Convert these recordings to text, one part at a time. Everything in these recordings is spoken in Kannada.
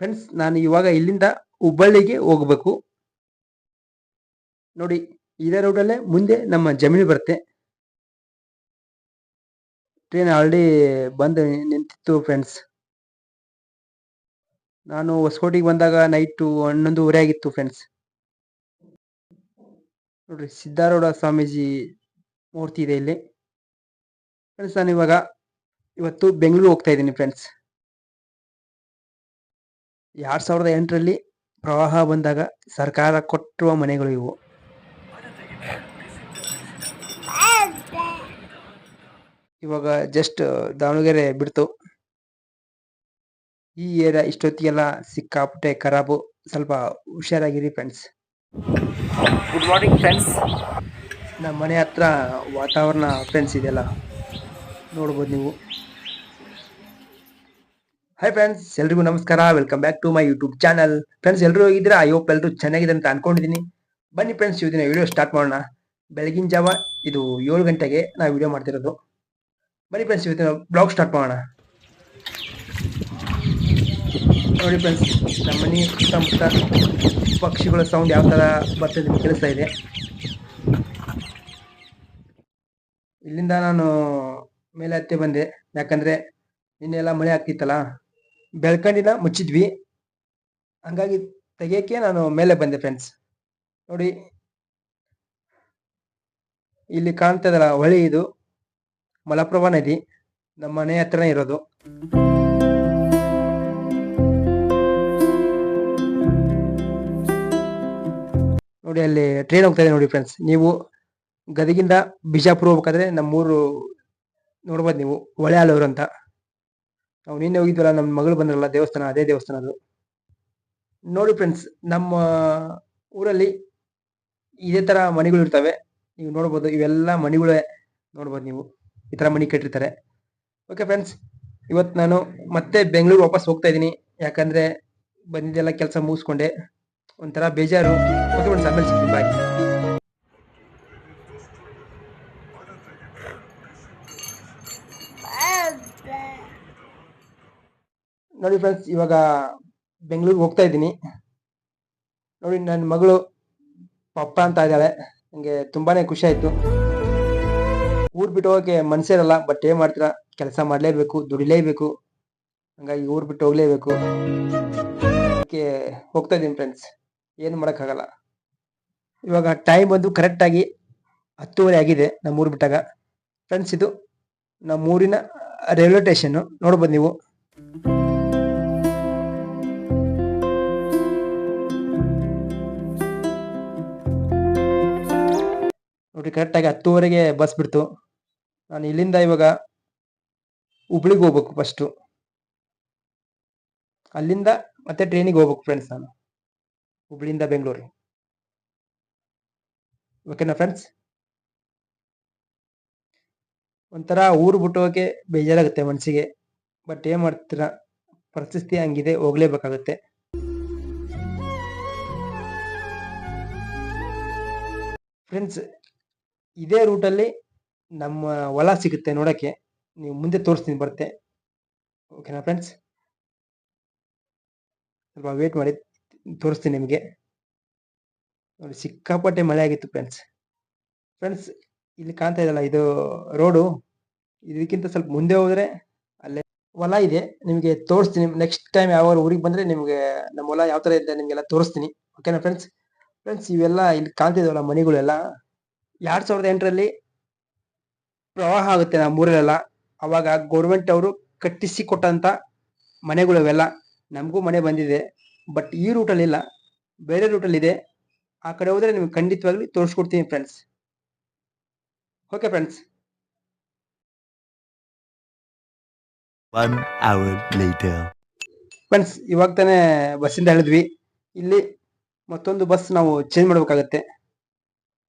ಫ್ರೆಂಡ್ಸ್ ನಾನು ಇವಾಗ ಇಲ್ಲಿಂದ ಹುಬ್ಬಳ್ಳಿಗೆ ಹೋಗಬೇಕು. ನೋಡಿ, ಇದೇ ರೋಡಲ್ಲೇ ಮುಂದೆ ನಮ್ಮ ಜಮೀನು ಬರುತ್ತೆ. ಟ್ರೈನ್ ಆಲ್ರೆಡಿ ಬಂದು ನಿಂತಿತ್ತು ಫ್ರೆಂಡ್ಸ್ ನಾನು ಹೊಸಕೋಟಿಗೆ ಬಂದಾಗ ನೈಟು ಹನ್ನೊಂದುವರೆ ಆಗಿತ್ತು ಫ್ರೆಂಡ್ಸ್ ನೋಡ್ರಿ ಸಿದ್ಧಾರೂಢ ಸ್ವಾಮೀಜಿ ಮೂರ್ತಿ ಇದೆ ಇಲ್ಲಿ. ಫ್ರೆಂಡ್ಸ್ ನಾನು ಇವಾಗ ಇವತ್ತು ಬೆಂಗಳೂರು ಹೋಗ್ತಾ ಇದ್ದೀನಿ ಫ್ರೆಂಡ್ಸ್ ಎರಡ್ ಸಾವಿರದ ಎಂಟರಲ್ಲಿ ಪ್ರವಾಹ ಬಂದಾಗ ಸರ್ಕಾರ ಕೊಟ್ಟಿರುವ ಮನೆಗಳು ಇವು. ಇವಾಗ ಜಸ್ಟ್ ದಾವಣಗೆರೆ ಬಿಡ್ತು. ಈ ಏರಿಯಾ ಇಷ್ಟೊತ್ತಿಗೆಲ್ಲ ಸಿಕ್ಕಾಪಟ್ಟೆ ಖರಾಬು. ಸ್ವಲ್ಪ ಹುಷಾರಾಗಿರಿ ಫ್ರೆಂಡ್ಸ್ ಗುಡ್ ಮಾರ್ನಿಂಗ್ ಫ್ರೆಂಡ್ಸ್ ನಮ್ಮ ಮನೆ ಹತ್ರ ವಾತಾವರಣ ಫ್ರೆಂಡ್ಸ್ ಇದೆಯಲ್ಲ ನೋಡ್ಬೋದು ನೀವು. ಹಾಯ್ ಫ್ರೆಂಡ್ಸ್ ಎಲ್ರಿಗೂ ನಮಸ್ಕಾರ. Welcome back to my YouTube channel friends ಎಲ್ಲರೂ ಹೋಗಿದ್ರೆ ಐ ಹೋಪ್ ಎಲ್ಲರೂ ಚೆನ್ನಾಗಿದೆ ಅಂತ ಅನ್ಕೊಂಡಿದ್ದೀನಿ. ಬನ್ನಿ ಫ್ರೆಂಡ್ಸ್ ಇವತ್ತಿನ ವಿಡಿಯೋ ಸ್ಟಾರ್ಟ್ ಮಾಡೋಣ. ಬೆಳಗಿನ ಜಾವ, ಇದು ಏಳು ಗಂಟೆಗೆ ನಾವು ವಿಡಿಯೋ ಮಾಡ್ತಿರೋದು. ಬನ್ನಿ ಫ್ರೆಂಡ್ಸ್ ಇವತ್ತಿನ ಬ್ಲಾಗ್ ಸ್ಟಾರ್ಟ್ ಮಾಡೋಣ. ನೋಡಿ ಫ್ರೆಂಡ್ಸ್ ನಮ್ಮ ಮನೆ ಸುತ್ತಮುತ್ತ ಪಕ್ಷಿಗಳ ಸೌಂಡ್ ಯಾವ ಥರ ಬರ್ತದೆ ಕೇಳಿಸ್ತಾ ಇದೆ. ಇಲ್ಲಿಂದ ನಾನು ಮೇಲೆ ಹತ್ತಿ ಬಂದೆ. ಯಾಕಂದರೆ ನಿನ್ನೆಲ್ಲ ಮಳೆ ಆಗ್ತಿತ್ತಲ್ಲ? ಬೆಳ್ಕಂಡಿನ ಮುಚ್ಚಿದ್ವಿ. ಹಂಗಾಗಿ ತೆಗಿಯಕ್ಕೆ ನಾನು ಮೇಲೆ ಬಂದೆ ಫ್ರೆಂಡ್ಸ್ ನೋಡಿ, ಇಲ್ಲಿ ಕಾಣ್ತದಲ್ಲ ಹೊಳಿ ಇದು. ಮಲಪ್ರಭಾ ನದಿ. ನಮ್ಮ ಮನೆ ಹತ್ರನೇ ಇರೋದು. ನೋಡಿ, ಅಲ್ಲಿ ಟ್ರೈನ್ ಹೋಗ್ತಾ ಇದೆ ನೋಡಿ ಫ್ರೆಂಡ್ಸ್ ನೀವು ಗದಗಿಂದ ಬಿಜಾಪುರ ಹೋಗ್ಬೇಕಾದ್ರೆ ನಮ್ಮೂರು ನೋಡ್ಬೋದು ನೀವು ಹೊಳೆಯಾಳೂರು ಅಂತ. ನಾವು ನಿನ್ನೆ ಹೋಗಿದ್ವಲ್ಲ ನಮ್ಮ ಮಗಳು ಬಂದ್ರಲ್ಲ, ದೇವಸ್ಥಾನ, ಅದೇ ದೇವಸ್ಥಾನ ಅದು. ನೋಡಿ ಫ್ರೆಂಡ್ಸ್ ನಮ್ಮ ಊರಲ್ಲಿ ಇದೇ ತರ ಮನೆಗಳು ಇರ್ತವೆ. ನೀವು ನೋಡ್ಬೋದು, ಇವೆಲ್ಲ ಮನೆಗಳೇ ನೋಡ್ಬೋದು ನೀವು. ಈ ತರ ಮನೆ ಕಟ್ಟಿರ್ತಾರೆ. ಓಕೆ ಫ್ರೆಂಡ್ಸ್ ಇವತ್ತು ನಾನು ಮತ್ತೆ ಬೆಂಗಳೂರು ವಾಪಸ್ ಹೋಗ್ತಾ ಇದ್ದೀನಿ. ಯಾಕಂದ್ರೆ ಬಂದಿದ್ದೆಲ್ಲ ಕೆಲಸ ಮುಗಿಸ್ಕೊಂಡೆ. ಒಂಥರ ಬೇಜಾರು. ಓಕೆ ಫ್ರೆಂಡ್ಸ್ ಆಮೇಲೆ ಸಿಗ್ತೀನಿ. ಬಾಯ್ ನೋಡಿ ಫ್ರೆಂಡ್ಸ್ ಇವಾಗ ಬೆಂಗಳೂರಿಗೆ ಹೋಗ್ತಾ ಇದ್ದೀನಿ. ನೋಡಿ ನನ್ನ ಮಗಳು ಪಪ್ಪ ಅಂತ ಇದ್ದಾಳೆ. ನನಗೆ ತುಂಬಾನೇ ಖುಷಿ ಆಯಿತು. ಊರ್ ಬಿಟ್ಟು ಹೋಗಕ್ಕೆ ಮನ್ಸಿರಲ್ಲ ಬಟ್ ಏನ್ ಮಾಡ್ತೀರಾ? ಕೆಲಸ ಮಾಡಲೇಬೇಕು, ದುಡಿಲೇಬೇಕು. ಹಂಗಾಗಿ ಊರ್ ಬಿಟ್ಟು ಹೋಗಲೇಬೇಕು. ಅದಕ್ಕೆ ಹೋಗ್ತಾ ಇದ್ದೀನಿ ಫ್ರೆಂಡ್ಸ್ ಏನು ಮಾಡೋಕ್ಕಾಗಲ್ಲ. ಇವಾಗ ಟೈಮ್ ಬಂದು ಕರೆಕ್ಟಾಗಿ ಹತ್ತುವರೆ ಆಗಿದೆ ನಮ್ಮ ಊರು ಬಿಟ್ಟಾಗ. ಫ್ರೆಂಡ್ಸ್ ಇದು ನಮ್ಮೂರಿನ ರೈಲ್ವೆ ಸ್ಟೇಷನ್ ನೋಡ್ಬೋದು ನೀವು. ನೋಡಿ ಕರೆಕ್ಟಾಗಿ ಹತ್ತುವರೆಗೆ ಬಸ್ ಬಿಡ್ತು. ನಾನು ಇಲ್ಲಿಂದ ಇವಾಗ ಹುಬ್ಳಿಗೆ ಹೋಗ್ಬೇಕು ಫಸ್ಟು ಅಲ್ಲಿಂದ ಮತ್ತೆ ಟ್ರೈನಿಗೆ ಹೋಗ್ಬೇಕು ಫ್ರೆಂಡ್ಸ್ ನಾನು. ಹುಬ್ಳಿಯಿಂದ ಬೆಂಗಳೂರು ಓಕೆನಾ ಫ್ರೆಂಡ್ಸ್ ಒಂಥರ ಊರು ಬಿಟ್ಟು ಹೋಗಕ್ಕೆ ಬೇಜಾರಾಗುತ್ತೆ ಮನಸ್ಸಿಗೆ ಬಟ್ ಏನ್ ಮಾಡ್ತೀರಾ? ಪರಿಸ್ಥಿತಿ ಹಂಗಿದೆ, ಹೋಗ್ಲೇಬೇಕಾಗುತ್ತೆ. ಫ್ರೆಂಡ್ಸ್ ಇದೇ ರೂಟಲ್ಲಿ ನಮ್ಮ ಹೊಲ ಸಿಗುತ್ತೆ ನೋಡಕ್ಕೆ. ನೀವು ಮುಂದೆ ತೋರಿಸ್ತೀನಿ ಬರುತ್ತೆ ಓಕೆನಾ ಫ್ರೆಂಡ್ಸ್ ಸ್ವಲ್ಪ ವೇಟ್ ಮಾಡಿ, ತೋರಿಸ್ತೀನಿ ನಿಮಗೆ. ನೋಡಿ, ಸಿಕ್ಕಾಪಟ್ಟೆ ಮಳೆ ಆಗಿತ್ತು ಫ್ರೆಂಡ್ಸ್ ಫ್ರೆಂಡ್ಸ್ ಇಲ್ಲಿ ಕಾಣ್ತಾ ಇದಲ್ಲ, ಇದು ರೋಡು ಇದಕ್ಕಿಂತ ಸ್ವಲ್ಪ ಮುಂದೆ ಹೋದ್ರೆ ಅಲ್ಲೇ ಹೊಲ ಇದೆ. ನಿಮಗೆ ತೋರಿಸ್ತೀನಿ ನೆಕ್ಸ್ಟ್ ಟೈಮ್ ಯಾವ ಊರಿಗೆ ಬಂದ್ರೆ ನಿಮಗೆ ನಮ್ಮ ಹೊಲ ಯಾವ ತರ ಇದೆ ನಿಮಗೆಲ್ಲ ತೋರಿಸ್ತೀನಿ. ಓಕೆನಾ ಫ್ರೆಂಡ್ಸ್ ಫ್ರೆಂಡ್ಸ್ ಇವೆಲ್ಲ ಇಲ್ಲಿ ಕಾಣ್ತಿದ್ದಾವಲ್ಲ ಮನೆಗಳೆಲ್ಲ. ಎರಡ್ ಸಾವಿರದ ಎಂಟರಲ್ಲಿ ಪ್ರವಾಹ ಆಗುತ್ತೆ ನಮ್ಮ ಊರಲ್ಲೆಲ್ಲ. ಅವಾಗ ಗೌರ್ಮೆಂಟ್ ಅವರು ಕಟ್ಟಿಸಿ ಕೊಟ್ಟಂತ ಮನೆಗಳು ಇವೆಲ್ಲ ನಮಗೂ ಮನೆ ಬಂದಿದೆ. ಬಟ್ ಈ ರೂಟಲ್ಲಿ ಇಲ್ಲ ಬೇರೆ ರೂಟಲ್ಲಿ ಇದೆ. ಆ ಕಡೆ ಹೋದ್ರೆ ನಿಮ್ಗೆ ಖಂಡಿತವಾಗ್ಲಿ ತೋರಿಸ್ಕೊಡ್ತೀನಿ ಫ್ರೆಂಡ್ಸ್ ಓಕೆ ಫ್ರೆಂಡ್ಸ್. ಫ್ರೆಂಡ್ಸ್ ಇವಾಗ ತಾನೇ ಬಸ್ಸಿಂದ ಹೇಳಿದ್ವಿ ಇಲ್ಲಿ ಮತ್ತೊಂದು ಬಸ್ ನಾವು ಚೇಂಜ್ ಮಾಡ್ಬೇಕಾಗತ್ತೆ.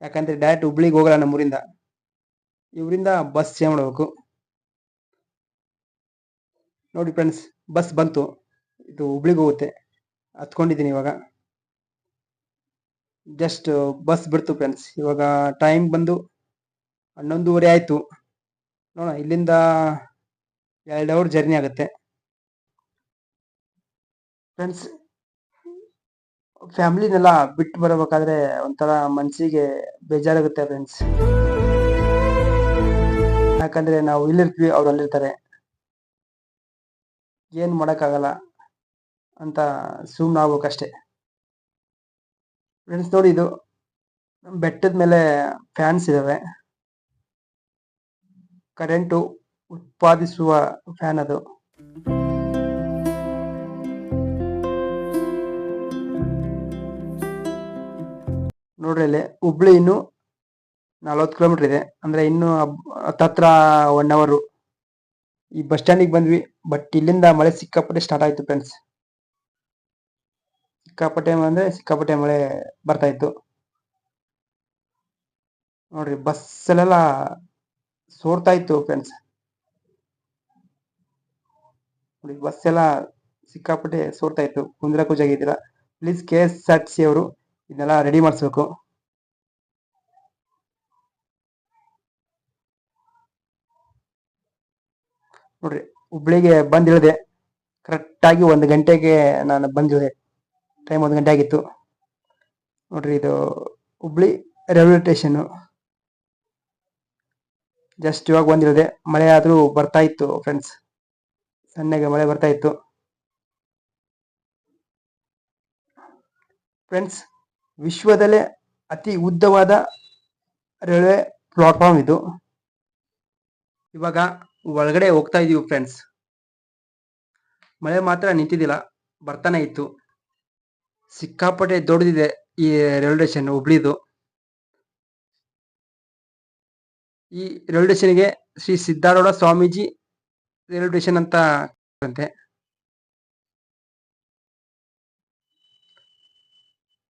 ಯಾಕಂದ್ರೆ ಡೈರೆಕ್ಟ್ ಹುಬ್ಳಿಗೆ ಹೋಗಲ್ಲ ನಮ್ಮೂರಿಂದ ಇವರಿಂದ ಬಸ್ ಚೇಂಜ್ ಮಾಡಬೇಕು. ನೋಡಿ ಫ್ರೆಂಡ್ಸ್ ಬಸ್ ಬಂತು. ಇದು ಹುಬ್ಳಿಗೆ ಹೋಗುತ್ತೆ. ಹತ್ಕೊಂಡಿದ್ದೀನಿ ಇವಾಗ. ಜಸ್ಟ್ ಬಸ್ ಬಿಡ್ತು ಫ್ರೆಂಡ್ಸ್ ಇವಾಗ ಟೈಮ್ ಬಂದು ಹನ್ನೊಂದುವರೆ ಆಯಿತು. ನೋಡೋಣ, ಇಲ್ಲಿಂದ ಎರಡು ಅವರ್ ಜರ್ನಿ ಆಗುತ್ತೆ. ಫ್ರೆಂಡ್ಸ್ ಫ್ಯಾಮಿಲಿನೆಲ್ಲ ಬಿಟ್ಟು ಬರಬೇಕಾದ್ರೆ ಒಂಥರ ಮನಸ್ಸಿಗೆ ಬೇಜಾರಾಗುತ್ತೆ ಫ್ರೆಂಡ್ಸ್ ಯಾಕಂದ್ರೆ ನಾವು ಇಲ್ಲಿರ್ತೀವಿ, ಅವ್ರು ಅಲ್ಲಿರ್ತಾರೆ. ಏನ್ ಮಾಡಕ್ಕಾಗಲ್ಲ ಅಂತ ಸುಮ್ಮನೆ ಆಗ್ಬೇಕಷ್ಟೇ. ಫ್ರೆಂಡ್ಸ್ ನೋಡಿ ಇದು ಬೆಟ್ಟದ ಮೇಲೆ ಫ್ಯಾನ್ಸ್ ಇದಾವೆ. ಕರೆಂಟು ಉತ್ಪಾದಿಸುವ ಫ್ಯಾನ್ ಅದು. ನೋಡ್ರಿ ಇಲ್ಲಿ ಹುಬ್ಳಿ ಇನ್ನು ನಲ್ವತ್ತು ಕಿಲೋಮೀಟರ್ ಇದೆ. ಅಂದ್ರೆ ಇನ್ನು ಹತ್ತತ್ರ ಒನ್ ಅವರು ಈ ಬಸ್ ಸ್ಟ್ಯಾಂಡಿಗೆ ಬಂದ್ವಿ ಬಟ್ ಇಲ್ಲಿಂದ ಮಳೆ ಸಿಕ್ಕಾಪಟ್ಟೆ ಸ್ಟಾರ್ಟ್ ಆಯ್ತು ಫ್ರೆಂಡ್ಸ್ ಸಿಕ್ಕಾಪಟ್ಟೆ ಅಂದ್ರೆ ಸಿಕ್ಕಾಪಟ್ಟೆ ಮಳೆ ಬರ್ತಾ ಇತ್ತು. ನೋಡ್ರಿ ಬಸ್ಸಲ್ಲೆಲ್ಲ ಸೋರ್ತಾ ಇತ್ತು ಫ್ರೆಂಡ್ಸ್ ನೋಡಿ ಬಸ್ ಎಲ್ಲ ಸಿಕ್ಕಾಪಟ್ಟೆ ಸೋರ್ತಾ ಇತ್ತು. ಕುಂದ್ರಕು ಜಾಗ ಇದ್ದಿಲ್ಲ please K S R T C ಅವರು ಇದನ್ನೆಲ್ಲ ರೆಡಿ ಮಾಡಿಸ್ಬೇಕು. ನೋಡ್ರಿ, ಹುಬ್ಳಿಗೆ ಬಂದಿಳಿದೆ ಕರೆಕ್ಟಾಗಿ ಒಂದು ಗಂಟೆಗೆ ನಾನು ಬಂದಿಳಿದೆ ಟೈಮ್ ಒಂದು ಗಂಟೆ ಆಗಿತ್ತು. ನೋಡ್ರಿ, ಇದು ಹುಬ್ಳಿ ರೈಲ್ವೆ ಸ್ಟೇಷನ್ ಜಸ್ಟ್ ಇವಾಗ ಬಂದಿರೋದೆ ಮಳೆ ಆದ್ರೂ ಬರ್ತಾ ಇತ್ತು ಫ್ರೆಂಡ್ಸ್ ಸಣ್ಣಗೆ ಮಳೆ ಬರ್ತಾ ಇತ್ತು. ಫ್ರೆಂಡ್ಸ್ ವಿಶ್ವದಲ್ಲೇ ಅತಿ ಉದ್ದವಾದ ರೈಲ್ವೆ ಪ್ಲಾಟ್ಫಾರ್ಮ್ ಇದು. ಇವಾಗ ಒಳಗಡೆ ಹೋಗ್ತಾ ಇದೀವಿ ಫ್ರೆಂಡ್ಸ್. ಮಳೆ ಮಾತ್ರ ನಿಂತಿದ್ದಿಲ್ಲ, ಬರ್ತಾನೆ ಇತ್ತು. ಸಿಕ್ಕಾಪಟ್ಟೆ ದೊಡ್ಡದಿದೆ ಈ ರೈಲ್ವೆ ಸ್ಟೇಷನ್, ಹುಬ್ಳಿದು. ಈ ರೈಲ್ವೆ ಸ್ಟೇಷನ್ಗೆ ಶ್ರೀ ಸಿದ್ಧಾರೂಢ ಸ್ವಾಮೀಜಿ ರೈಲ್ವೆ ಸ್ಟೇಷನ್ ಅಂತ ಅಂತೆ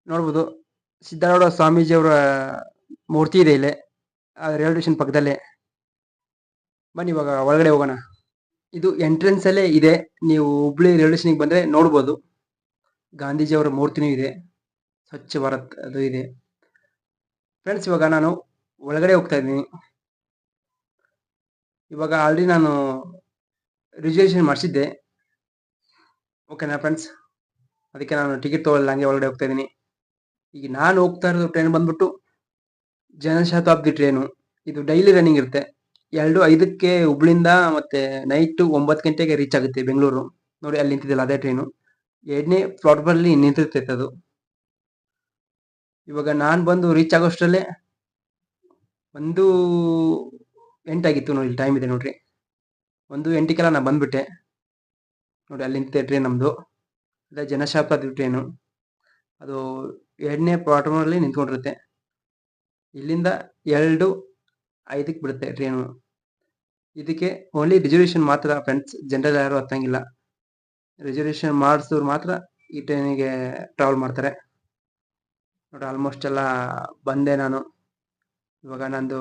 ನೋಡ್ಬೋದು. ಸಿದ್ಧಾರೂಢ ಸ್ವಾಮೀಜಿಯವರ ಮೂರ್ತಿ ಇದೆ ಇಲ್ಲಿ ರೈಲ್ವೆ ಸ್ಟೇಷನ್ ಪಕ್ಕದಲ್ಲಿ. ಬನ್ನಿ ಇವಾಗ ಒಳಗಡೆ ಹೋಗೋಣ. ಇದು ಎಂಟ್ರೆನ್ಸ್ ಅಲ್ಲೇ ಇದೆ. ನೀವು ಹುಬ್ಳಿ ರೈಲ್ವೆ ಸ್ಟೇಷನ್ಗೆ ಬಂದ್ರೆ ನೋಡ್ಬೋದು. ಗಾಂಧೀಜಿಯವರ ಮೂರ್ತಿನೂ ಇದೆ. ಸ್ವಚ್ಛ ಭಾರತ್ ಅದು ಇದೆ. ಫ್ರೆಂಡ್ಸ್ ಇವಾಗ ನಾನು ಒಳಗಡೆ ಹೋಗ್ತಾ ಇದ್ದೀನಿ. ಇವಾಗ ಆಲ್ರೆಡಿ ನಾನು ರಿಸರ್ವೇಷನ್ ಮಾಡಿಸಿದ್ದೆ. ಓಕೆನಾ ಫ್ರೆಂಡ್ಸ್ ಅದಕ್ಕೆ ನಾನು ಟಿಕೆಟ್ ತಗೊಳ್ಳಲ್ಲ, ಹಂಗೆ ಒಳಗಡೆ ಹೋಗ್ತಾ ಇದ್ದೀನಿ. ಈಗ ನಾನು ಹೋಗ್ತಾ ಇರೋದು ಟ್ರೈನ್ ಬಂದ್ಬಿಟ್ಟು ಜನಶತಾಬ್ದಿ ಟ್ರೈನು ಇದು ಡೈಲಿ ರನ್ನಿಂಗ್ ಇರುತ್ತೆ. ಎರಡು ಐದಕ್ಕೆ ಹುಬ್ಳಿಂದ ಮತ್ತೆ ನೈಟ್ ಒಂಬತ್ತು ಗಂಟೆಗೆ ರೀಚ್ ಆಗುತ್ತೆ ಬೆಂಗಳೂರು. ನೋಡಿ ಅಲ್ಲಿ ನಿಂತಿದ್ದಿಲ್ಲ ಅದೇ ಟ್ರೈನು ಎರಡನೇ ಪ್ಲಾಟ್ಫಾರ್ಮಲ್ಲಿ ನಿಂತಿರ್ತೈತೆ ಅದು. ಇವಾಗ ನಾನು ಬಂದು ರೀಚ್ ಆಗೋಷ್ಟರಲ್ಲೇ ಒಂದು ಎಂಟಾಗಿತ್ತು ನೋಡಿ ಟೈಮ್ ಇದೆ ನೋಡ್ರಿ. ಒಂದು ಎಂಟಕ್ಕೆಲ್ಲ ನಾನು ಬಂದ್ಬಿಟ್ಟೆ. ನೋಡಿ ಅಲ್ಲಿ ನಿಂತಿದೆ ಟ್ರೈನ್ ನಮ್ಮದು ಅದೇ ಜನಶತಾಬ್ದಿ ಟ್ರೈನು ಅದು ಎರಡನೇ ಪ್ಲಾಟ್ಫಾರ್ಮಲ್ಲಿ ನಿಂತ್ಕೊಂಡಿರುತ್ತೆ. ಇಲ್ಲಿಂದ ಎರಡು ಐದಕ್ಕೆ ಬಿಡುತ್ತೆ ಟ್ರೈನು ಇದಕ್ಕೆ ಓನ್ಲಿ ರಿಸರ್ವೇಷನ್ ಮಾತ್ರ ಫ್ರೆಂಡ್ಸ್ ಜನರಲ್ ಯಾರು ಹತ್ತಂಗಿಲ್ಲ. ರಿಸರ್ವೇಷನ್ ಮಾಡಿಸೋರು ಮಾತ್ರ ಈ ಟ್ರೈನಿಗೆ ಟ್ರಾವೆಲ್ ಮಾಡ್ತಾರೆ. ನೋಡಿ ಆಲ್ಮೋಸ್ಟ್ ಎಲ್ಲ ಬಂದೆ ನಾನು. ಇವಾಗ ನಂದು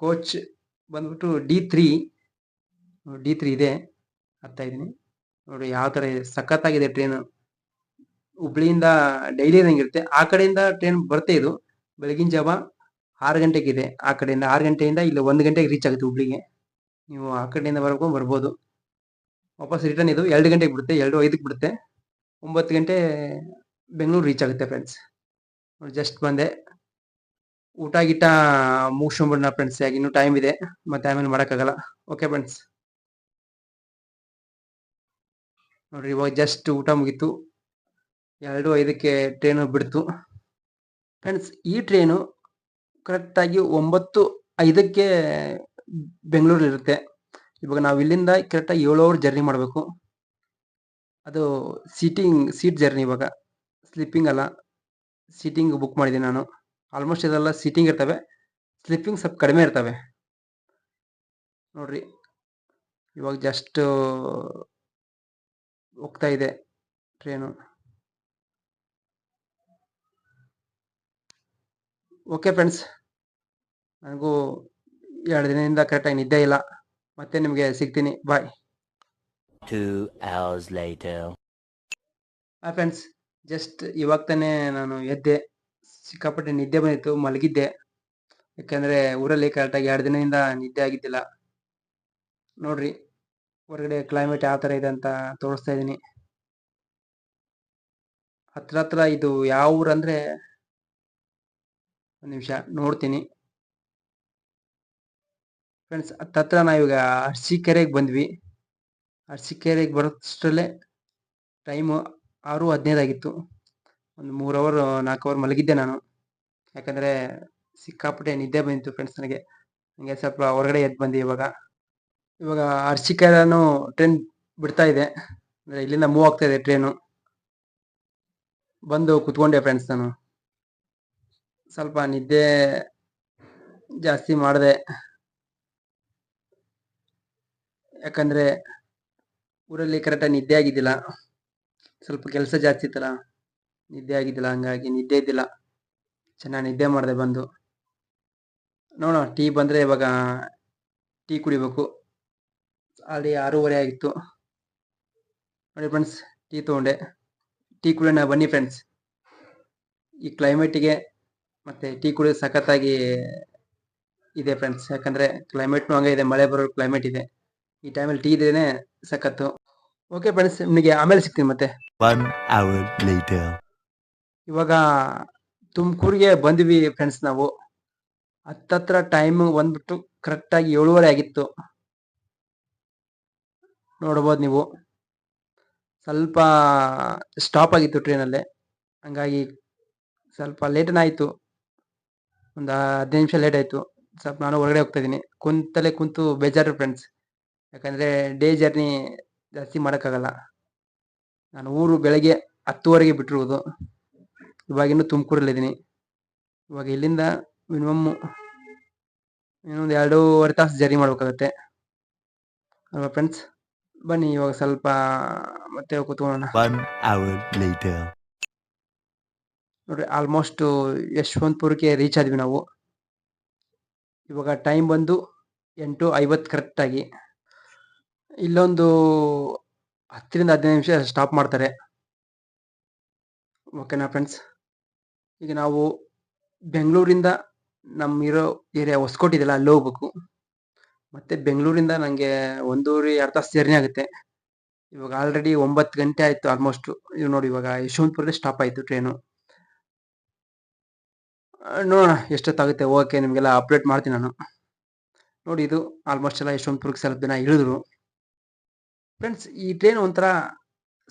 ಕೋಚ್ ಬಂದ್ಬಿಟ್ಟು ಡಿ ತ್ರೀ ಡಿ ತ್ರೀ ಇದೆ. ಹತ್ತಾ ಇದ್ದೀನಿ. ನೋಡಿ ಯಾವ ಥರ ಇದೆ ಸಖತ್ತಾಗಿದೆ ಟ್ರೈನು ಹುಬ್ಳಿಯಿಂದ ಡೈಲಿ ಇರುತ್ತೆ. ಆ ಕಡೆಯಿಂದ ಟ್ರೈನ್ ಬರುತ್ತೆ ಇದು. ಬೆಳಗಿನ ಜಾವ ಆರು ಗಂಟೆಗಿದೆ. ಆ ಕಡೆಯಿಂದ ಆರು ಗಂಟೆಯಿಂದ ಇಲ್ಲಿ ಒಂದು ಗಂಟೆಗೆ ರೀಚ್ ಆಗುತ್ತೆ ಹುಬ್ಳಿಗೆ. ನೀವು ಆ ಕಡೆಯಿಂದ ಬರ್ಬೇಕು, ಬರ್ಬೋದು. ವಾಪಸ್ ರಿಟರ್ನ್ ಇದು ಎರಡು ಗಂಟೆಗೆ ಬಿಡುತ್ತೆ, ಎರಡು ಐದಕ್ಕೆ ಬಿಡುತ್ತೆ. ಒಂಬತ್ತು ಗಂಟೆ ಬೆಂಗಳೂರು ರೀಚ್ ಆಗುತ್ತೆ ಫ್ರೆಂಡ್ಸ್ ಜಸ್ಟ್ ಬಂದೆ. ಊಟ ಗೀಟ ಮುಗಿಸ್ಕೊಂಬಿಡೋಣ ಫ್ರೆಂಡ್ಸ್ ಯಾಕೆ ಇನ್ನೂ ಟೈಮ್ ಇದೆ. ಮತ್ತೆ ಆಮೇಲೆ ಮಾಡೋಕ್ಕಾಗಲ್ಲ. ಓಕೆ ಫ್ರೆಂಡ್ಸ್ ನೋಡ್ರಿ ಇವಾಗ ಜಸ್ಟ್ ಊಟ ಮುಗೀತು. ಎರಡು ಐದಕ್ಕೆ ಟ್ರೈನು ಬಿಡ್ತು. ಫ್ರೆಂಡ್ಸ್ ಈ ಟ್ರೈನು ಕರೆಕ್ಟಾಗಿ ಒಂಬತ್ತು ಐದಕ್ಕೆ ಬೆಂಗಳೂರಲ್ಲಿರುತ್ತೆ ಇವಾಗ ನಾವು ಇಲ್ಲಿಂದ ಕರೆಕ್ಟಾಗಿ ಏಳು ಅವರ್ ಜರ್ನಿ ಮಾಡಬೇಕು. ಅದು ಸೀಟಿಂಗ್ ಸೀಟ್ ಜರ್ನಿ ಇವಾಗ. ಸ್ಲೀಪಿಂಗ್ ಅಲ್ಲ. ಸೀಟಿಂಗ್ ಬುಕ್ ಮಾಡಿದ್ದೀನಿ ನಾನು. ಆಲ್ಮೋಸ್ಟ್ ಇದೆಲ್ಲ ಸೀಟಿಂಗ್ ಇರ್ತವೆ. ಸ್ಲಿಪ್ಪಿಂಗ್ ಸ್ವಲ್ಪ ಕಡಿಮೆ ಇರ್ತವೆ. ನೋಡ್ರಿ. ಇವಾಗ ಜಸ್ಟ್ ಹೋಗ್ತಾ ಇದೆ ಟ್ರೈನು ಓಕೆ ಫ್ರೆಂಡ್ಸ್ ನನಗೂ ಎರಡು ದಿನದಿಂದ ಕರೆಕ್ಟಾಗಿ ನಿದ್ದೆ ಇಲ್ಲ. ಮತ್ತೆ ನಿಮಗೆ ಸಿಗ್ತೀನಿ. ಬಾಯ್. ಹಾಯ್ ಫ್ರೆಂಡ್ಸ್ ಜಸ್ಟ್ ಇವಾಗ ತಾನೇ ನಾನು ಎದ್ದೆ. ಸಿಕ್ಕಾಪಟ್ಟೆ ನಿದ್ದೆ ಬಂದಿತ್ತು ಮಲಗಿದ್ದೆ. ಯಾಕೆಂದರೆ ಊರಲ್ಲಿ ಕರೆಕ್ಟಾಗಿ ಎರಡು ದಿನದಿಂದ ನಿದ್ದೆ ಆಗಿದ್ದಿಲ್ಲ. ನೋಡ್ರಿ ಹೊರಗಡೆ ಕ್ಲೈಮೇಟ್ ಯಾವ ಥರ ಇದೆ ಅಂತ ತೋರಿಸ್ತಾ ಇದ್ದೀನಿ. ಹತ್ರ ಹತ್ರ ಇದು ಯಾವ ಊರು ಅಂದ್ರೆ ಒಂದು ನಿಮಿಷ, ನೋಡ್ತೀನಿ. ಫ್ರೆಂಡ್ಸ್ ಹತ್ತತ್ರ ನಾವೀಗ ಅರ್ಸಿಕೆರೆಗೆ ಬಂದ್ವಿ. ಅರ್ಸಿಕೆರೆಗೆ ಬರೋಷ್ಟರಲ್ಲೇ ಟೈಮು ಆರು ಹದಿನೈದಾಗಿತ್ತು. ಒಂದು ಮೂರು ಅವರ್ ನಾಲ್ಕು ಅವರ್ ಮಲಗಿದ್ದೆ ನಾನು. ಯಾಕಂದರೆ ಸಿಕ್ಕಾಪಟ್ಟೆ ನಿದ್ದೆ ಬಂದಿತ್ತು ಫ್ರೆಂಡ್ಸ್ ನನಗೆ. ನನಗೆ ಸ್ವಲ್ಪ ಹೊರಗಡೆ ಎದ್ದು ಬಂದೆ ಇವಾಗ. ಇವಾಗ ಅರ್ಸಿಕೆರೆನೂ ಟ್ರೈನ್ ಬಿಡ್ತಾ ಇದೆ. ಅಂದರೆ ಇಲ್ಲಿಂದ ಮೂವ್ ಆಗ್ತಾ ಇದೆ ಟ್ರೈನು ಬಂದು ಕುತ್ಕೊಂಡೆ ಫ್ರೆಂಡ್ಸ್ ನಾನು. ಸ್ವಲ್ಪ ನಿದ್ದೆ ಜಾಸ್ತಿ ಮಾಡಿದೆ. ಯಾಕಂದರೆ ಊರಲ್ಲಿ ಕರೆಕ್ಟಾಗಿ ನಿದ್ದೆ ಆಗಿದ್ದಿಲ್ಲ. ಸ್ವಲ್ಪ ಕೆಲಸ ಜಾಸ್ತಿ ಇತ್ತಲ್ಲ, ನಿದ್ದೆ ಆಗಿದ್ದಿಲ್ಲ, ಹಂಗಾಗಿ ನಿದ್ದೆ ಇದ್ದಿಲ್ಲ. ಚೆನ್ನಾಗಿ ನಿದ್ದೆ ಮಾಡಿದೆ ಬಂದು. ನೋಡೋಣ, ಟೀ ಬಂದರೆ ಇವಾಗ ಟೀ ಕುಡಿಬೇಕು. ಅಲ್ಲಿ ಆರೂವರೆ ಆಗಿತ್ತು. ನೋಡಿ ಫ್ರೆಂಡ್ಸ್ ಟೀ ತೊಗೊಂಡೆ. ಟೀ ಕುಡಿಯೋಣ ಬನ್ನಿ ಫ್ರೆಂಡ್ಸ್ ಈ ಕ್ಲೈಮೇಟಿಗೆ ಮತ್ತು ಟೀ ಕುಡಿಯೋದು ಸಖತ್ತಾಗಿ ಇದೆ ಫ್ರೆಂಡ್ಸ್ ಯಾಕಂದ್ರೆ ಕ್ಲೈಮೇಟ್ನು ಹಂಗೆ ಇದೆ ಮಳೆ ಬರೋ ಕ್ಲೈಮೇಟ್ ಇದೆ. ಈ ಟೈಮಲ್ಲಿ ಟೀ ಇದ್ರೇನೆ ಸಖತ್ತು. ಓಕೆ ಫ್ರೆಂಡ್ಸ್ ನಿಮಗೆ ಆಮೇಲೆ ಸಿಗ್ತೀನಿ ಮತ್ತೆ. ಇವಾಗ ತುಮಕೂರಿಗೆ ಬಂದ್ವಿ ಫ್ರೆಂಡ್ಸ್ ನಾವು. ಹತ್ತತ್ರ ಟೈಮ್ ಬಂದ್ಬಿಟ್ಟು ಕರೆಕ್ಟಾಗಿ ಏಳುವರೆ ಆಗಿತ್ತು. ನೋಡ್ಬೋದು ನೀವು. ಸ್ವಲ್ಪ ಸ್ಟಾಪ್ ಆಗಿತ್ತು ಟ್ರೈನಲ್ಲಿ ಹಂಗಾಗಿ ಸ್ವಲ್ಪ ಲೇಟನೇ ಆಯಿತು. ಒಂದು ಹದಿನೈದು ನಿಮಿಷ ಲೇಟ್ ಆಯಿತು. ಸ್ವಲ್ಪ ನಾನು ಹೊರಗಡೆ ಹೋಗ್ತಾ ಇದ್ದೀನಿ. ಕುಂತಲ್ಲೇ ಕುಂತು ಬೇಜಾರು ಫ್ರೆಂಡ್ಸ್ ಯಾಕಂದರೆ ಡೇ ಜರ್ನಿ ಜಾಸ್ತಿ ಮಾಡೋಕ್ಕಾಗಲ್ಲ. ನಾನು ಊರು ಬೆಳಗ್ಗೆ ಹತ್ತುವರೆಗೆ ಬಿಟ್ಟಿರುವುದು. ಇವಾಗಿನ್ನೂ ತುಮಕೂರಲ್ಲಿದ್ದೀನಿ ಇವಾಗ ಇಲ್ಲಿಂದ ಮಿನಿಮಮ್ ಇನ್ನೊಂದು ಎರಡೂವರೆ ತಾಸು ಜರ್ನಿ ಮಾಡ್ಬೇಕಾಗತ್ತೆ. ಅಲ್ವಾ ಫ್ರೆಂಡ್ಸ್ ಬನ್ನಿ ಇವಾಗ ಸ್ವಲ್ಪ ಮತ್ತೆ ಕೂತ್ಕೊಳ್ಳೋಣ. ನೋಡ್ರಿ ಆಲ್ಮೋಸ್ಟ್ ಯಶವಂತಪುರಕ್ಕೆ ರೀಚ್ ಆದ್ವಿ ನಾವು. ಇವಾಗ ಟೈಮ್ ಬಂದು ಎಂಟು ಐವತ್ತು ಕರೆಕ್ಟಾಗಿ ಇಲ್ಲೊಂದು ಹತ್ತರಿಂದ ಹದಿನೈದು ನಿಮಿಷ ಸ್ಟಾಪ್ ಮಾಡ್ತಾರೆ. ಓಕೆನಾ ಫ್ರೆಂಡ್ಸ್ ಈಗ ನಾವು ಬೆಂಗಳೂರಿಂದ ನಮ್ಮಿರೋ ಏರಿಯಾ ಹೊಸ್ಕೋಟಿದೆಯಲ್ಲ ಅಲ್ಲಿ ಹೋಗ್ಬೇಕು. ಮತ್ತೆ ಬೆಂಗಳೂರಿಂದ ನನಗೆ ಒಂದೂವರೆ, ಎರಡು ತಾಸು ಜರ್ನಿ ಆಗುತ್ತೆ. ಇವಾಗ ಆಲ್ರೆಡಿ ಒಂಬತ್ತು ಗಂಟೆ ಆಯಿತು ಆಲ್ಮೋಸ್ಟ್ ಇವ್ ನೋಡಿ ಇವಾಗ ಯಶವಂತಪುರದಲ್ಲಿ ಸ್ಟಾಪ್ ಆಯಿತು ಟ್ರೈನು ನೋಡೋಣ, ಎಷ್ಟೊತ್ತಾಗುತ್ತೆ, ಓಕೆ, ನಿಮಗೆಲ್ಲ ಅಪ್ಡೇಟ್ ಮಾಡ್ತೀನಿ ನಾನು. ನೋಡಿ, ಇದು ಆಲ್ಮೋಸ್ಟ್ ಎಲ್ಲ ಯಶವಂತಪುರಕ್ಕೆ ಸ್ವಲ್ಪ ದಿನ ಇಳಿದ್ರು ಫ್ರೆಂಡ್ಸ್ ಈ ಟ್ರೈನ್ ಒಂಥರ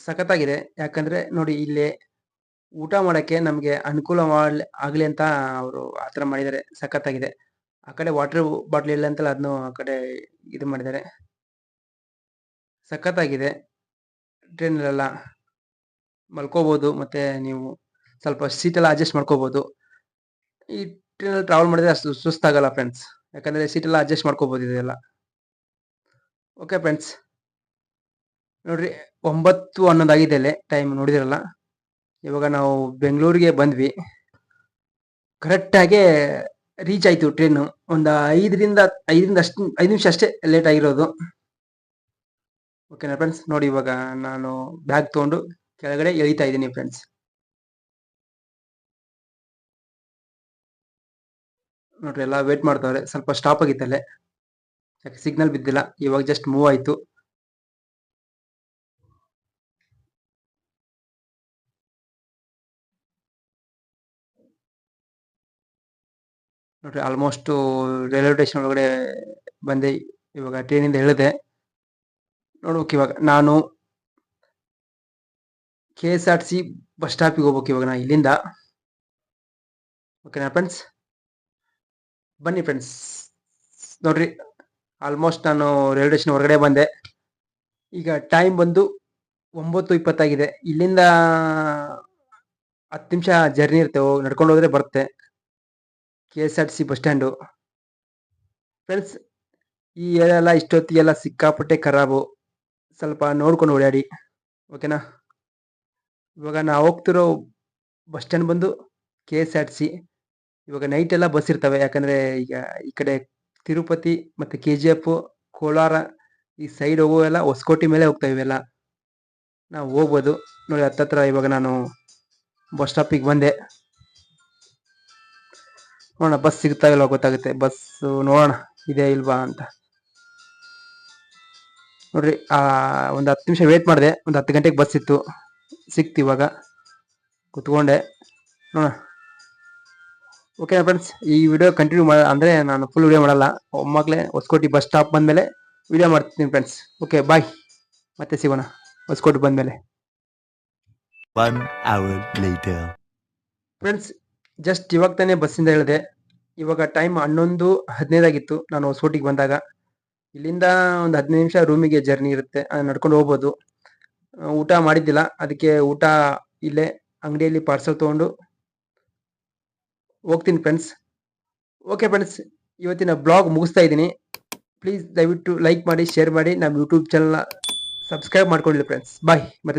ಸಖತ್ತಾಗಿದೆ. ಯಾಕಂದರೆ, ನೋಡಿ, ಇಲ್ಲಿ ಊಟ ಮಾಡೋಕ್ಕೆ ನಮಗೆ ಅನುಕೂಲ ಆಗಲಿ ಅಂತ ಅವರು ಆ ಥರ ಮಾಡಿದ್ದಾರೆ. ಸಖತ್ತಾಗಿದೆ. ಆ ಕಡೆ ವಾಟರ್ ಬಾಟ್ಲ್ ಇಲ್ಲ ಅಂತಲ್ಲ ಅದನ್ನು ಆ ಕಡೆ ಇದು ಮಾಡಿದ್ದಾರೆ. ಸಖತ್ತಾಗಿದೆ. ಟ್ರೈನಲ್ಲೆಲ್ಲ ಮಲ್ಕೋಬೋದು, ಮತ್ತು ನೀವು ಸ್ವಲ್ಪ ಸೀಟೆಲ್ಲ ಅಡ್ಜಸ್ಟ್ ಮಾಡ್ಕೋಬೋದು. ಈ ಟ್ರೈನಲ್ಲಿ ಟ್ರಾವೆಲ್ ಮಾಡಿದ್ರೆ ಅಷ್ಟು ಸುಸ್ತಾಗಲ್ಲ ಫ್ರೆಂಡ್ಸ್ ಯಾಕಂದರೆ ಸೀಟೆಲ್ಲ ಅಡ್ಜಸ್ಟ್ ಮಾಡ್ಕೋಬೋದು ಇದೆಲ್ಲ. ಓಕೆ ಫ್ರೆಂಡ್ಸ್ ನೋಡ್ರಿ, ಒಂಬತ್ತು ಹನ್ನೊಂದು ಆಗಿದೆ ಅಲ್ಲೇ ಟೈಮ್ ನೋಡಿದಿರಲ್ಲ? ಇವಾಗ ನಾವು ಬೆಂಗಳೂರಿಗೆ ಬಂದ್ವಿ. ಕರೆಕ್ಟಾಗೆ ರೀಚ್ ಆಯಿತು ಟ್ರೈನು ಒಂದು ಐದರಿಂದ ಐದರಿಂದ ಅಷ್ಟು, ಐದು ನಿಮಿಷ ಅಷ್ಟೇ ಲೇಟ್ ಆಗಿರೋದು. ಓಕೆನಾ ಫ್ರೆಂಡ್ಸ್ ನೋಡಿ ಇವಾಗ ನಾನು ಬ್ಯಾಗ್ ತೊಗೊಂಡು ಕೆಳಗಡೆ ಎಳಿತಾ ಇದ್ದೀನಿ ಫ್ರೆಂಡ್ಸ್ ನೋಡ್ರಿ, ಎಲ್ಲ ವೇಟ್ ಮಾಡ್ತಾವ್ರೆ ಸ್ವಲ್ಪ ಸ್ಟಾಪ್ ಆಗಿತ್ತಲ್ಲೇ. ಯಾಕೆ ಸಿಗ್ನಲ್ ಬಿದ್ದಿಲ್ಲ. ಇವಾಗ ಜಸ್ಟ್ ಮೂವ್ ಆಯ್ತು. ನೋಡ್ರಿ ಆಲ್ಮೋಸ್ಟ್ ರೈಲ್ವೆ ಸ್ಟೇಷನ್ ಒಳಗಡೆ ಬಂದೆ. ಇವಾಗ ಟ್ರೈನಿಂದ ಹೇಳಿದೆ ನೋಡ್ಬೇಕು ಇವಾಗ. ನಾನು K S R C bus ಸ್ಟಾಪಿಗೆ ಹೋಗ್ಬೇಕು ಇವಾಗ ನಾ ಇಲ್ಲಿಂದ. ಓಕೆನಾ ಫ್ರೆಂಡ್ಸ್ ಬನ್ನಿ ಫ್ರೆಂಡ್ಸ್ ನೋಡ್ರಿ ಆಲ್ಮೋಸ್ಟ್ ನಾನು ರೈಲ್ವೆ ಸ್ಟೇಷನ್ ಹೊರಗಡೆ ಬಂದೆ. ಈಗ ಟೈಮ್ ಬಂದು ಒಂಬತ್ತು ಇಪ್ಪತ್ತಾಗಿದೆ. ಇಲ್ಲಿಂದ ಹತ್ತು ನಿಮಿಷ ಜರ್ನಿ ಇರುತ್ತೆ. ನಡ್ಕೊಂಡು ಹೋದ್ರೆ ಬರುತ್ತೆ. K S R T C bus stand friends ಈ ಎಲ್ಲ ಇಷ್ಟೊತ್ತಿಗೆಲ್ಲ ಸಿಕ್ಕಾಪಟ್ಟೆ ಖರಾಬು. ಸ್ವಲ್ಪ ನೋಡ್ಕೊಂಡು ಓಡಾಡಿ. ಓಕೆನಾ ಇವಾಗ ನಾವು ಹೋಗ್ತಿರೋ ಬಸ್ ಸ್ಟ್ಯಾಂಡ್ ಬಂದು K S R T C ಇವಾಗ ನೈಟ್ ಎಲ್ಲ ಬಸ್ ಇರ್ತವೆ. ಯಾಕಂದ್ರೆ ಈಗ ಈ ಕಡೆ ತಿರುಪತಿ ಮತ್ತೆ ಕೆ ಜಿ ಎಫ್ ಕೋಲಾರ ಈ ಸೈಡ್ ಹೋಗೋವೆಲ್ಲ ಹೊಸಕೋಟೆ ಮೇಲೆ ಹೋಗ್ತಾ ಇವೆಲ್ಲ. ನಾವು ಹೋಗ್ಬೋದು. ನೋಡಿ ಹತ್ತತ್ರ ಇವಾಗ ನಾನು ಬಸ್ ಸ್ಟಾಪಿಗೆ ಬಂದೆ. ನೋಡೋಣ ಬಸ್ ಸಿಗ್ತಾ ಇಲ್ವಾ ಗೊತ್ತಾಗುತ್ತೆ. ಬಸ್ ನೋಡೋಣ ಇದೆ ಇಲ್ವಾ ಅಂತ. ನೋಡ್ರಿ, ಆ, ಒಂದು ಹತ್ತು ನಿಮಿಷ ವೇಟ್ ಮಾಡಿದೆ. ಒಂದು ಹತ್ತು ಗಂಟೆಗೆ ಬಸ್ ಇತ್ತು. ಸಿಕ್ತಿವಾಗ ಕುತ್ಕೊಂಡೆ. ನೋಡೋಣ. ಓಕೆ ಫ್ರೆಂಡ್ಸ್ ಈ ವಿಡಿಯೋ ಕಂಟಿನ್ಯೂ ಮಾಡ ಅಂದರೆ ನಾನು ಫುಲ್ ವಿಡಿಯೋ ಮಾಡಲ್ಲ. ಒಮ್ಮಕ್ಕಲೇ ಹೊಸಕೋಟಿ ಬಸ್ ಸ್ಟಾಪ್ ಬಂದಮೇಲೆ ವಿಡಿಯೋ ಮಾಡ್ತೀನಿ ಫ್ರೆಂಡ್ಸ್ ಓಕೆ ಬಾಯ್ ಮತ್ತೆ ಸಿಗೋಣ. ಹೊಸಕೋಟೆ ಬಂದಮೇಲೆ. ಫ್ರೆಂಡ್ಸ್ ಜಸ್ಟ್ ಇವಾಗ ತಾನೇ ಬಸ್ಸಿಂದ ಹೇಳಿದೆ ಇವಾಗ ಟೈಮ್ ಹನ್ನೊಂದು ಹದಿನೈದಾಗಿತ್ತು ನಾನು ಹೊಸಕೋಟಿಗೆ ಬಂದಾಗ. ಇಲ್ಲಿಂದ ಒಂದು ಹದಿನೈದು ನಿಮಿಷ ರೂಮಿಗೆ ಜರ್ನಿ ಇರುತ್ತೆ. ನಡ್ಕೊಂಡು ಹೋಗ್ಬೋದು. ಊಟ ಮಾಡಿದ್ದಿಲ್ಲ. ಅದಕ್ಕೆ ಊಟ ಇಲ್ಲೇ ಅಂಗಡಿಯಲ್ಲಿ ಪಾರ್ಸಲ್ ತೊಗೊಂಡು ಹೋಗ್ತೀನಿ ಫ್ರೆಂಡ್ಸ್ ಓಕೆ ಫ್ರೆಂಡ್ಸ್ ಇವತ್ತಿನ ಬ್ಲಾಗ್ ಮುಗಿಸ್ತಾ ಇದ್ದೀನಿ. ಪ್ಲೀಸ್ ದಯವಿಟ್ಟು ಲೈಕ್ ಮಾಡಿ ಶೇರ್ ಮಾಡಿ. ನಮ್ಮ ಯೂಟ್ಯೂಬ್ ಚಾನಲ್ನ ಸಬ್ಸ್ಕ್ರೈಬ್ ಮಾಡ್ಕೊಳ್ಳಿ ಫ್ರೆಂಡ್ಸ್ ಬಾಯ್ ಮತ್ತೆ